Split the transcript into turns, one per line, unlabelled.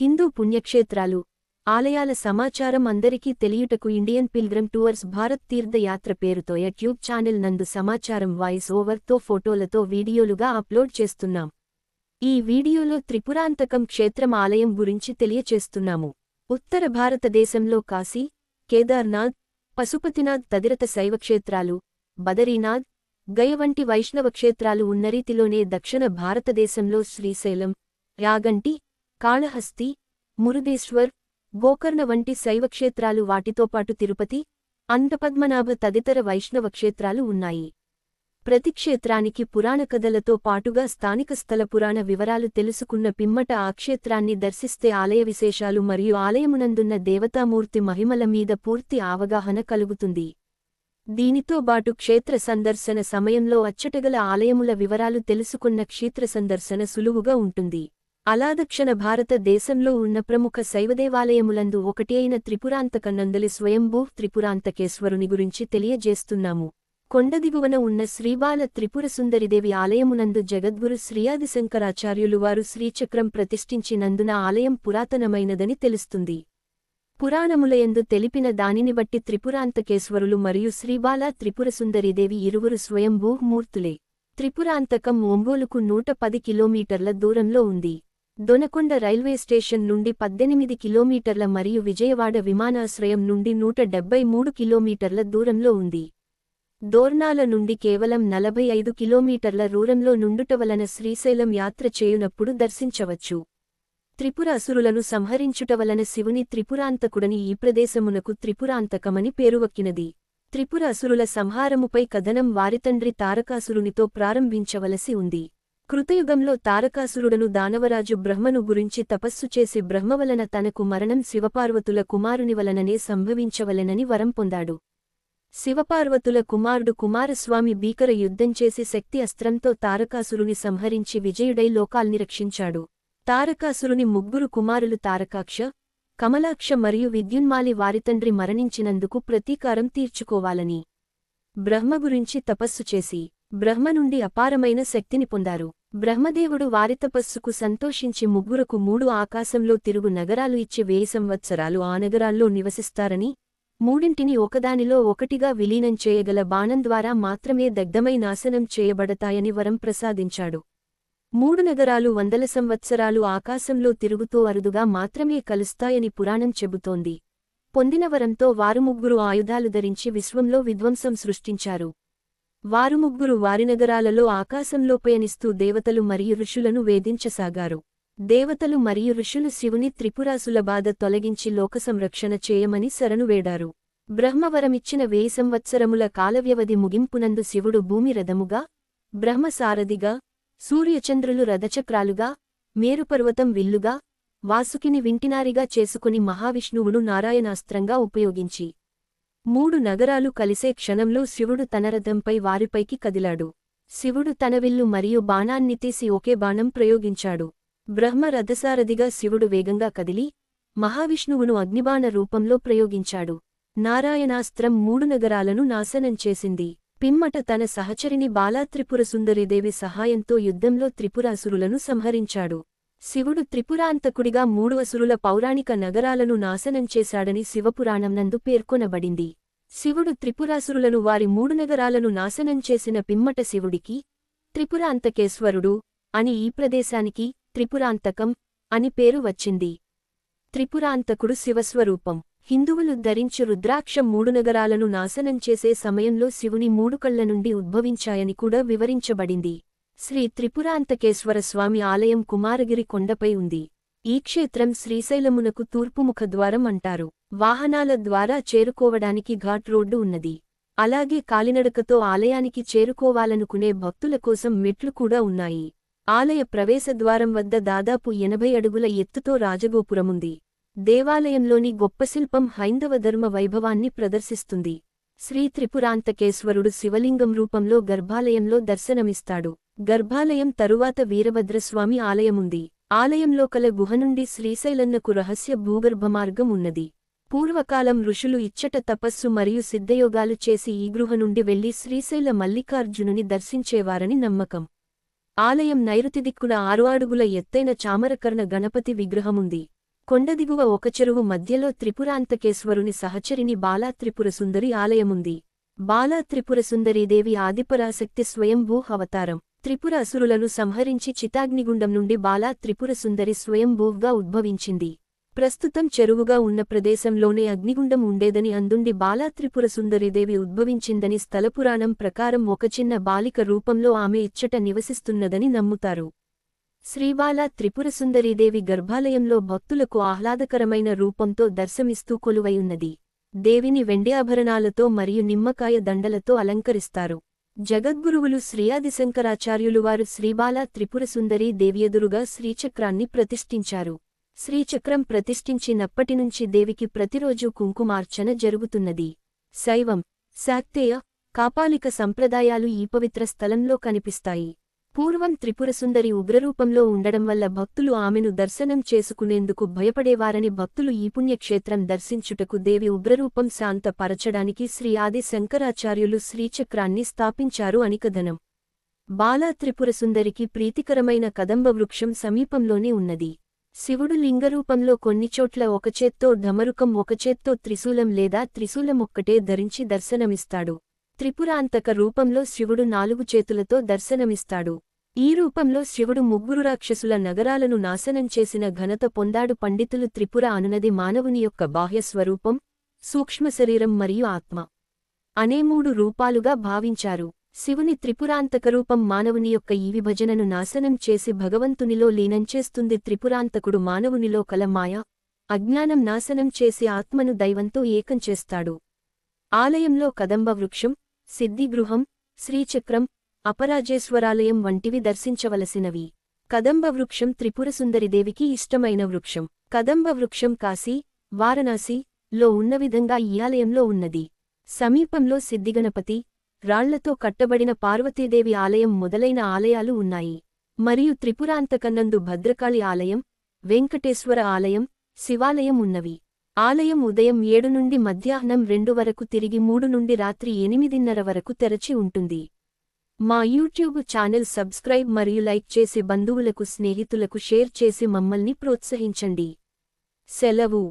హిందూ పుణ్యక్షేత్రాలు ఆలయాల సమాచారం అందరికీ తెలియుటకు Indian pilgrim tours Bharat Teerthayatra పేరుతో యూట్యూబ్ ఛానల్ నందు సమాచారం వాయిస్ ఓవర్తో ఫోటోలతో వీడియోలుగా అప్లోడ్ చేస్తున్నాం. ఈ వీడియోలో త్రిపురాంతకం క్షేత్రం ఆలయం గురించి తెలియచేస్తున్నాము. ఉత్తర భారతదేశంలో కాశీ కేదార్నాథ్ పశుపతినాథ్ తదిరత శైవక్షేత్రాలు బదరీనాథ్ గయ వంటి వైష్ణవ క్షేత్రాలు ఉన్న రీతిలోనే దక్షిణ భారతదేశంలో శ్రీశైలం యాగంటి కాళహస్తి మురుదేశ్వర్ గోకర్ణ వంటి శైవక్షేత్రాలు వాటితో పాటు తిరుపతి అంతపద్మనాభ తదితర వైష్ణవ క్షేత్రాలు ఉన్నాయి. ప్రతి క్షేత్రానికి పురాణ కథలతో పాటుగా స్థానిక స్థల పురాణ వివరాలు తెలుసుకున్న పిమ్మట ఆ క్షేత్రాన్ని దర్శిస్తే ఆలయ విశేషాలు మరియు ఆలయమునందున్న దేవతామూర్తి మహిమల మీద పూర్తి అవగాహన కలుగుతుంది. దీనితో బాటు క్షేత్ర సందర్శన సమయంలో అచ్చటగల ఆలయముల వివరాలు తెలుసుకున్న క్షేత్ర సందర్శన సులువుగా ఉంటుంది. అలాదక్షిణ భారతదేశంలో ఉన్న ప్రముఖ శైవదేవాలయములందు ఒకటి అయిన త్రిపురాంతక నందలి స్వయంభూ త్రిపురాంతకేశ్వరుని గురించి తెలియజేస్తున్నాము. కొండదిగువన ఉన్న శ్రీబాల త్రిపుర సుందరిదేవి ఆలయమునందు జగద్గురు శ్రీయాదిశంకరాచార్యులు వారు శ్రీచక్రం ప్రతిష్ఠించినందున ఆలయం పురాతనమైనదని తెలుస్తుంది. పురాణములయందు తెలిపిన దానిని బట్టి త్రిపురాంతకేశ్వరులు మరియు శ్రీబాల త్రిపురసుందరిదేవి ఇరువురు స్వయంభూ మూర్తులే. త్రిపురాంతకం ఒంగోలుకు నూట పది కిలోమీటర్ల దూరంలో ఉంది. దొనకొండ రైల్వే స్టేషన్ నుండి పద్దెనిమిది కిలోమీటర్ల మరియు విజయవాడ విమానాశ్రయం నుండి నూట డెబ్బై మూడు కిలోమీటర్ల దూరంలో ఉంది. దోర్నాల నుండి కేవలం నలభై ఐదు కిలోమీటర్ల రూరంలో నుండుట వలన శ్రీశైలం యాత్ర చేయునప్పుడు దర్శించవచ్చు. త్రిపుర అసురులను సంహరించుట వలన శివుని త్రిపురాంతకుడని ఈ ప్రదేశమునకు త్రిపురాంతకమని పేరువక్కినది. త్రిపుర అసురుల సంహారముపై కథనం వారితండ్రి తారకాసురునితో ప్రారంభించవలసి ఉంది. కృతయుగంలో తారకాసురుడను దానవరాజు బ్రహ్మను గురించి తపస్సు చేసి బ్రహ్మవలన తనకు మరణం శివపార్వతుల కుమారుని వలననే సంభవించవలెనని వరం పొందాడు. శివపార్వతుల కుమారుడు కుమారస్వామి భీకర యుద్ధం చేసి శక్తి అస్త్రంతో తారకాసురుని సంహరించి విజయుడై లోకాల్ని రక్షించాడు. తారకాసురుని ముగ్గురు కుమారులు తారకాక్ష కమలాక్ష మరియు విద్యున్మాలి వారితండ్రి మరణించినందుకు ప్రతీకారం తీర్చుకోవాలని బ్రహ్మ గురించి తపస్సు చేసి బ్రహ్మ నుండి అపారమైన శక్తిని పొందారు. బ్రహ్మదేవుడు వారితపస్సుకు సంతోషించి ముగ్గురకు మూడు ఆకాశంలో తిరుగు నగరాలు ఇచ్చి వేయి సంవత్సరాలు ఆ నగరాల్లో నివసిస్తారని మూడింటిని ఒకదానిలో ఒకటిగా విలీనం చేయగల బాణం ద్వారా మాత్రమే దగ్ధమై నాశనం చేయబడతాయని వరం ప్రసాదించాడు. మూడు నగరాలు వందల సంవత్సరాలు ఆకాశంలో తిరుగుతూ అరుదుగా మాత్రమే కలుస్తాయని పురాణం చెబుతోంది. పొందిన వరంతో వారు ముగ్గురు ఆయుధాలు ధరించి విశ్వంలో విధ్వంసం సృష్టించారు. వారు ముగ్గురు వారి నగరాలలో ఆకాశంలో పయనిస్తూ దేవతలు మరియు ఋషులను వేధించసాగారు. దేవతలు మరియు ఋషులు శివుని త్రిపురాసుల బాధ తొలగించి లోక సంరక్షణ చేయమని శరణు వేడారు. బ్రహ్మవరమిచ్చిన వేయి సంవత్సరముల కాలవ్యవధి ముగింపునందు శివుడు భూమి రథముగా బ్రహ్మసారథిగా సూర్యచంద్రులు రథచక్రాలుగా మేరుపర్వతం విల్లుగా వాసుకిని వింటినారిగా చేసుకుని మహావిష్ణువును నారాయణాస్త్రంగా ఉపయోగించి మూడు నగరాలు కలిసే క్షణంలో శివుడు తన రథంపై వారిపైకి కదిలాడు. శివుడు తన విల్లు మరియు బాణాన్ని తీసి ఒకే బాణం ప్రయోగించాడు. బ్రహ్మ రథసారథిగా శివుడు వేగంగా కదిలి మహావిష్ణువును అగ్నిబాణ రూపంలో ప్రయోగించాడు. నారాయణాస్త్రం మూడు నగరాలను నాశనం చేసింది. పిమ్మట తన సహచరిని బాలాత్రిపుర సుందరీదేవి సహాయంతో యుద్ధంలో త్రిపురాసురులను సంహరించాడు. శివుడు త్రిపురాంతకుడిగా మూడు అసురుల పౌరాణిక నగరాలను నాశనం చేశాడని శివపురాణంనందు పేర్కొనబడింది. శివుడు త్రిపురాసురులను వారి మూడు నగరాలను నాశనం చేసిన పిమ్మట శివుడికి త్రిపురాంతకేశ్వరుడు అని ఈ ప్రదేశానికి త్రిపురాంతకం అని పేరు వచ్చింది. త్రిపురాంతకుడు శివస్వరూపం. హిందువులు ధరించు రుద్రాక్షం మూడు నగరాలను నాశనం చేసే సమయంలో శివుని మూడు కళ్ళ నుండి ఉద్భవించాయని కూడా వివరించబడింది. శ్రీ త్రిపురాంతకేశ్వర స్వామి ఆలయం కుమారగిరి కొండపై ఉంది. ఈ క్షేత్రం శ్రీశైలమునకు తూర్పుముఖ ద్వారం అంటారు. వాహనాల ద్వారా చేరుకోవడానికి ఘాట్ రోడ్డు ఉన్నది. అలాగే కాలినడకతో ఆలయానికి చేరుకోవాలనుకునే భక్తుల కోసం మెట్లు కూడా ఉన్నాయి. ఆలయ ప్రవేశద్వారం వద్ద దాదాపు ఎనభై అడుగుల ఎత్తుతో రాజగోపురముంది. దేవాలయంలోని గొప్ప శిల్పం హైందవ ధర్మ వైభవాన్ని ప్రదర్శిస్తుంది. శ్రీ త్రిపురాంతకేశ్వరుడు శివలింగం రూపంలో గర్భాలయంలో దర్శనమిస్తాడు. గర్భాలయం తరువాత వీరభద్రస్వామి ఆలయముంది. ఆలయంలో కల గుహ నుండి శ్రీశైలన్నకు రహస్య భూగర్భమార్గం ఉన్నది. పూర్వకాలం ఋషులు ఇచ్చట తపస్సు మరియు సిద్ధయోగాలు చేసి ఈ గృహ నుండి వెళ్ళి శ్రీశైల మల్లికార్జునుని దర్శించేవారని నమ్మకం. ఆలయం నైరుతి దిక్కున ఆరు అడుగుల ఎత్తైన చామరకర్ణ గణపతి విగ్రహముంది. కొండదిగువ ఒక చెరువు మధ్యలో త్రిపురాంతకేశ్వరుని సహచరిని బాలా త్రిపుర సుందరి ఆలయముంది. బాలా త్రిపుర సుందరీదేవి ఆదిపరాశక్తి స్వయంభూ అవతారం త్రిపుర అసురులను సంహరించి చితాగ్నిగుండం నుండి బాలా త్రిపుర సుందరి స్వయంభూవ్గా ఉద్భవించింది. ప్రస్తుతం చెరువుగా ఉన్న ప్రదేశంలోనే అగ్నిగుండం ఉండేదని అందుండి బాలా త్రిపుర సుందరీదేవి ఉద్భవించిందని స్థలపురాణం ప్రకారం ఒక చిన్న బాలిక రూపంలో ఆమె ఇచ్చట నివసిస్తున్నదని నమ్ముతారు. శ్రీబాల త్రిపురసుందరీదేవి గర్భాలయంలో భక్తులకు ఆహ్లాదకరమైన రూపంతో దర్శమిస్తూ కొలువైయున్నది. దేవిని వెండి ఆభరణాలతో మరియు నిమ్మకాయ దండలతో అలంకరిస్తారు. జగద్గురువులు శ్రీయాదిశంకరాచార్యులువారు శ్రీబాల త్రిపురసుందరీ దేవియెదురుగా శ్రీచక్రాన్ని ప్రతిష్ఠించారు. శ్రీచక్రం ప్రతిష్ఠించినప్పటినుంచి దేవికి ప్రతిరోజూ కుంకుమార్చన జరుగుతున్నది. శైవం శాక్తేయ కాపాలిక సంప్రదాయాలు ఈ పవిత్ర స్థలంలో కనిపిస్తాయి. పూర్వం త్రిపురసుందరి ఉగ్రరూపంలో ఉండడం వల్ల భక్తులు ఆమెను దర్శనం చేసుకునేందుకు భయపడేవారని భక్తులు ఈ పుణ్యక్షేత్రం దర్శించుటకు దేవి ఉగ్రరూపం శాంతపరచడానికి శ్రీ ఆది శంకరాచార్యులు శ్రీచక్రాన్ని స్థాపించారు అని కథనం బాలా త్రిపురసుందరికి ప్రీతికరమైన కదంబ వృక్షం సమీపంలోనే ఉన్నది. శివుడు లింగరూపంలో కొన్నిచోట్ల ఒకచేత్తో ఢమరుకం ఒకచేత్తో త్రిశూలం లేదా త్రిశూలమొక్కటే ధరించి దర్శనమిస్తాడు. త్రిపురాంతక రూపంలో శివుడు నాలుగు చేతులతో దర్శనమిస్తాడు. ఈ రూపంలో శివుడు ముగ్గురు రాక్షసుల నగరాలను నాశనం చేసిన ఘనత పొందాడు. పండితులు త్రిపుర అనునది మానవుని యొక్క బాహ్యస్వరూపం సూక్ష్మశరీరం మరియు ఆత్మ అనే మూడు రూపాలుగా భావించారు. శివుని త్రిపురాంతకరూపం మానవుని యొక్క ఈ విభజనను నాశనం చేసి భగవంతునిలో లీనంచేస్తుంది త్రిపురాంతకుడు మానవునిలో కల మాయ అజ్ఞానం నాశనం చేసి ఆత్మను దైవంతో ఏకం చేస్తాడు. ఆలయంలో కదంబ వృక్షం సిద్ధిగృహం శ్రీచక్రం అపరాజేశ్వరాలయం వంటివి దర్శించవలసినవి. కదంబ వృక్షం త్రిపురసుందరిదేవికి ఇష్టమైన వృక్షం. కదంబ వృక్షం కాశీ వారణాసి లో ఉన్న విధంగా ఈ ఆలయంలో ఉన్నది. సమీపంలో సిద్ధిగణపతి రాళ్ళతో కట్టబడిన పార్వతీదేవి ఆలయం మొదలైన ఆలయాలు ఉన్నాయి. మరియు త్రిపురాంతకన్నందు భద్రకాళి ఆలయం వెంకటేశ్వర ఆలయం శివాలయం ఉన్నవి. ఆలయం ఉదయం ఏడు నుండి మధ్యాహ్నం రెండు వరకు తిరిగి మూడు నుండి రాత్రి ఎనిమిదిన్నర వరకు తెరచి ఉంటుంది. మా యూట్యూబ్ ఛానల్ సబ్స్క్రైబ్ మరియు లైక్ చేసి బంధువులకు స్నేహితులకు షేర్ చేసి మమ్మల్ని ప్రోత్సహించండి. సెలవు.